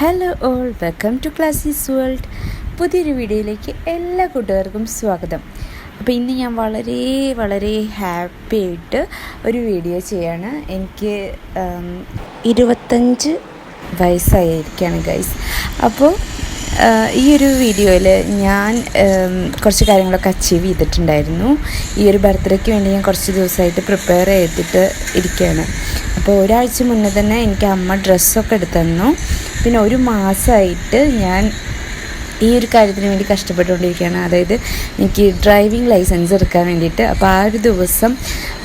Hello all welcome to classes world പുതിയൊരു വീഡിയോയിലേക്ക് എല്ലാ കൂട്ടുകാർക്കും സ്വാഗതം. അപ്പോൾ ഇന്ന് ഞാൻ വളരെ വളരെ ഹാപ്പി ആയിട്ട് ഒരു വീഡിയോ ചെയ്യാണ്. എനിക്ക് ഇരുപത്തഞ്ച് വയസ്സായിരിക്കുകയാണ് ഗൈസ് അപ്പോൾ ഈ ഒരു വീഡിയോയിൽ ഞാൻ കുറച്ച് കാര്യങ്ങളൊക്കെ അച്ചീവ് ചെയ്തിട്ടുണ്ടായിരുന്നു. ഈ ഒരു ബർത്ത്ഡേക്ക് വേണ്ടി ഞാൻ കുറച്ച് ദിവസമായിട്ട് പ്രിപ്പയർ ചെയ്തിട്ട് ഇരിക്കുകയാണ്. അപ്പോൾ ഒരാഴ്ച മുന്നേ തന്നെ എനിക്ക് അമ്മ ഡ്രസ്സൊക്കെ എടുത്തു പിന്നെ ഒരു മാസമായിട്ട് ഞാൻ ഈ ഒരു കാര്യത്തിന് വേണ്ടി കഷ്ടപ്പെട്ടുകൊണ്ടിരിക്കുകയാണ്. അതായത് എനിക്ക് ഡ്രൈവിംഗ് ലൈസൻസ് എടുക്കാൻ വേണ്ടിയിട്ട്. അപ്പോൾ ആ ഒരു ദിവസം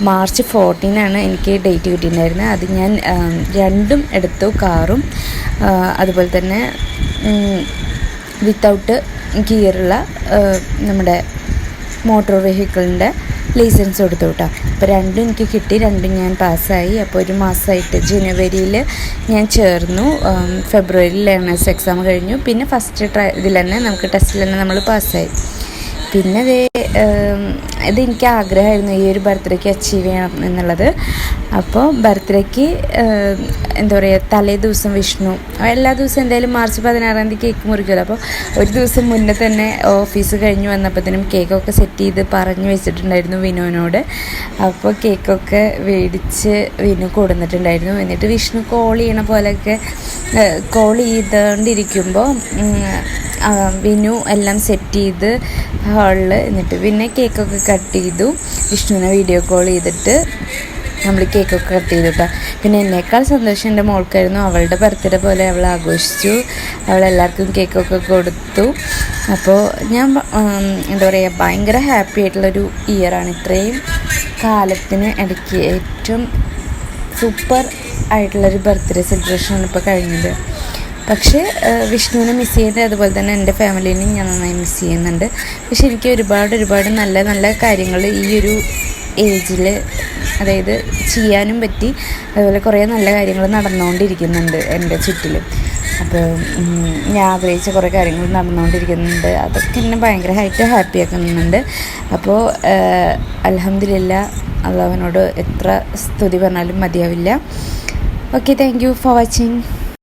മാർച്ച് ഫോർട്ടീനാണ് എനിക്ക് ഡേറ്റ് കിട്ടിയിട്ടുണ്ടായിരുന്നത്. അത് ഞാൻ രണ്ടും എടുത്തു. കാറും അതുപോലെ തന്നെ വിത്തൗട്ട് ഗിയറുള്ള നമ്മുടെ മോട്ടോർ വെഹിക്കിളിന്റെ ലൈസൻസ് കൊടുത്തു കേട്ടോ അപ്പോൾ രണ്ടും എനിക്ക് കിട്ടി രണ്ടും ഞാൻ പാസ്സായി. അപ്പോൾ ഒരു മാസമായിട്ട് ജനുവരിയിൽ ഞാൻ ചേർന്നു. ഫെബ്രുവരിയിൽ ലേണേഴ്സ് എക്സാം കഴിഞ്ഞു. പിന്നെ ഫസ്റ്റ് ട്രൈ ഇതിൽ തന്നെ നമുക്ക് ടെസ്റ്റിൽ തന്നെ നമ്മൾ പാസ്സായി. പിന്നെ അത് ഇത് എനിക്ക് ആഗ്രഹമായിരുന്നു ഈ ഒരു ബർത്ത്ഡേക്ക് അച്ചീവ് ചെയ്യണം എന്നുള്ളത്. അപ്പോൾ ബർത്ത്ഡേക്ക് എന്താ പറയുക തലേ ദിവസം വിഷ്ണു. എല്ലാ ദിവസവും എന്തായാലും മാർച്ച് പതിനാറാം തീയതി കേക്ക് മുറിക്കുമല്ലോ. അപ്പോൾ ഒരു ദിവസം മുന്നേ തന്നെ ഓഫീസ് കഴിഞ്ഞ് വന്നപ്പോഴത്തേനും കേക്കൊക്കെ സെറ്റ് ചെയ്ത് പറഞ്ഞു വെച്ചിട്ടുണ്ടായിരുന്നു വിനുവിനോട്. അപ്പോൾ കേക്കൊക്കെ മേടിച്ച് വിനു കൊടുത്തിട്ടുണ്ടായിരുന്നു എന്നിട്ട് വിഷ്ണു കോൾ ചെയ്യണ പോലെയൊക്കെ കോൾ ചെയ്തുകൊണ്ടിരിക്കുമ്പോൾ വിനു എല്ലാം സെറ്റ് ചെയ്ത് ഹാളിൽ എന്നിട്ട് പിന്നെ കേക്കൊക്കെ കട്ട് ചെയ്തു. വിഷ്ണുവിനെ വീഡിയോ കോൾ ചെയ്തിട്ട് നമ്മൾ കേക്കൊക്കെ കട്ട് ചെയ്തു കേട്ടോ പിന്നെ എന്നേക്കാൾ സന്തോഷം എന്റെ മോൾക്കായിരുന്നു. അവളുടെ ബർത്ത്ഡേ പോലെ അവൾ ആഘോഷിച്ചു. അവൾ എല്ലാവർക്കും കേക്കൊക്കെ കൊടുത്തു. അപ്പോൾ ഞാൻ എന്താ പറയുക ഭയങ്കര ഹാപ്പി ആയിട്ടുള്ളൊരു ഇയറാണ് ഇത്രയും കാലത്തിന് ഇടയ്ക്ക് ഏറ്റവും സൂപ്പർ ആയിട്ടുള്ളൊരു ബർത്ത്ഡേ സെലിബ്രേഷനാണ് ഇപ്പോൾ കഴിഞ്ഞത്. പക്ഷേ വിഷ്ണുവിനെ മിസ് ചെയ്ത് അതുപോലെ തന്നെ എന്റെ ഫാമിലിനെയും ഞാൻ നന്നായി മിസ് ചെയ്യുന്നുണ്ട്. പക്ഷെ എനിക്ക് ഒരുപാട് ഒരുപാട് നല്ല നല്ല കാര്യങ്ങൾ ഈ ഒരു ഏജിൽ അതായത് ചെയ്യാനും പറ്റി. അതുപോലെ കുറേ നല്ല കാര്യങ്ങൾ നടന്നുകൊണ്ടിരിക്കുന്നുണ്ട് എന്റെ ചുറ്റിലും. അപ്പോൾ ഞാൻ ആഗ്രഹിച്ച കുറേ കാര്യങ്ങൾ നടന്നുകൊണ്ടിരിക്കുന്നുണ്ട്. അതൊക്കെ എന്നെ ഭയങ്കരമായിട്ട് ഹാപ്പി ആക്കുന്നുണ്ട്. അപ്പോൾ അലഹമില്ല അള്ളാഹുവിനോട് എത്ര സ്തുതി പറഞ്ഞാലും മതിയാവില്ല. Okay thank you for watching